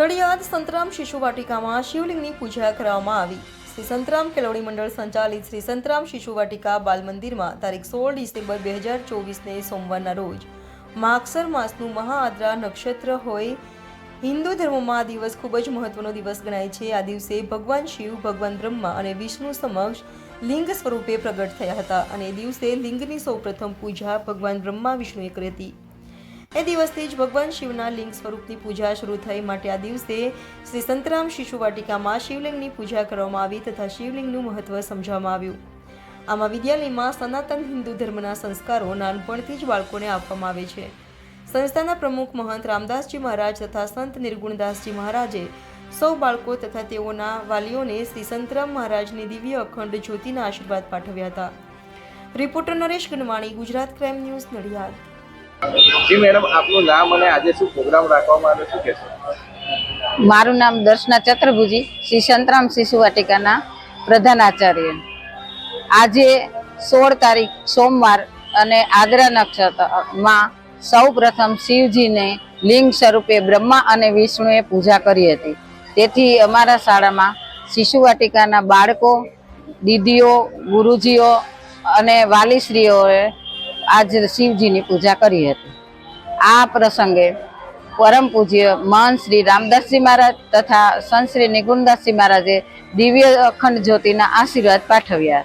નડિયાદ સંતરામ શિશુ વાટિકામાં શિવલિંગની પૂજા કરવામાં આવી. શ્રી સંતરામ કેળવણી મંડળ સંચાલિત શ્રી સંતરામ શિશુ વાટિકા બાલ મંદિરમાં તારીખ સોળ ડિસેમ્બર બે હજાર ચોવીસને સોમવારના રોજ માગસર માસનું મહાઆદ્રા નક્ષત્ર હોય. હિન્દુ ધર્મમાં આ દિવસ ખૂબ જ મહત્વનો દિવસ ગણાય છે. આ દિવસે ભગવાન શિવ, ભગવાન બ્રહ્મા અને વિષ્ણુ સમક્ષ લિંગ સ્વરૂપે પ્રગટ થયા હતા અને દિવસે લિંગની સૌપ્રથમ પૂજા ભગવાન બ્રહ્મા, વિષ્ણુએ કરી હતી. એ દિવસથી જ ભગવાન શિવના લિંગ સ્વરૂપની પૂજા શરૂ થઈ માટે આ દિવસે શ્રી સંતરામ શિશુ વાટિકામાં શિવલિંગની પૂજા કરવામાં આવી તથા શિવલિંગનું મહત્વ સમજાવવામાં આવ્યું. આમાં વિદ્યાલયમાં સનાતન હિન્દુ ધર્મના સંસ્કારો નાનપણથી જ બાળકોને આપવામાં આવે છે. સંસ્થાના પ્રમુખ મહંત રામદાસજી મહારાજ તથા સંત નિર્ગુણદાસજી મહારાજે સૌ બાળકો તથા તેઓના વાલીઓને શ્રી સંતરામ મહારાજની દિવ્ય અખંડ જ્યોતિના આશીર્વાદ પાઠવ્યા હતા. Reporter Naresh Ganwani, Gujarat crime news Nadiad. જી મેડમ, આપનું નામ અને આજે શું પ્રોગ્રામ રાખવામાં આવ્યો શું કહેશો? મારું નામ દર્શના ચતુર્ભુજી, શ્રી સંતરામ શિશુ વાટિકાના પ્રધાન આચાર્ય. આજે સોળ તારીખ સોમવાર અને આદરા નક્ષત્રમાં સૌ પ્રથમ શિવજીને લિંગ સ્વરૂપે બ્રહ્મા અને વિષ્ણુએ પૂજા કરી હતી. તેથી અમારા શાળામાં શિશુ વાટિકાના બાળકો, દીદીઓ, ગુરુજીઓ અને વાલીશ્રીઓએ આજ શિવજીની પૂજા કરી હતી. આ પ્રસંગે પરમ પૂજ્ય મહન શ્રી રામદાસજી મહારાજ તથા સંત શ્રી નિગુણદાસજી મહારાજે દિવ્ય અખંડ જ્યોતિના આશીર્વાદ પાઠવ્યા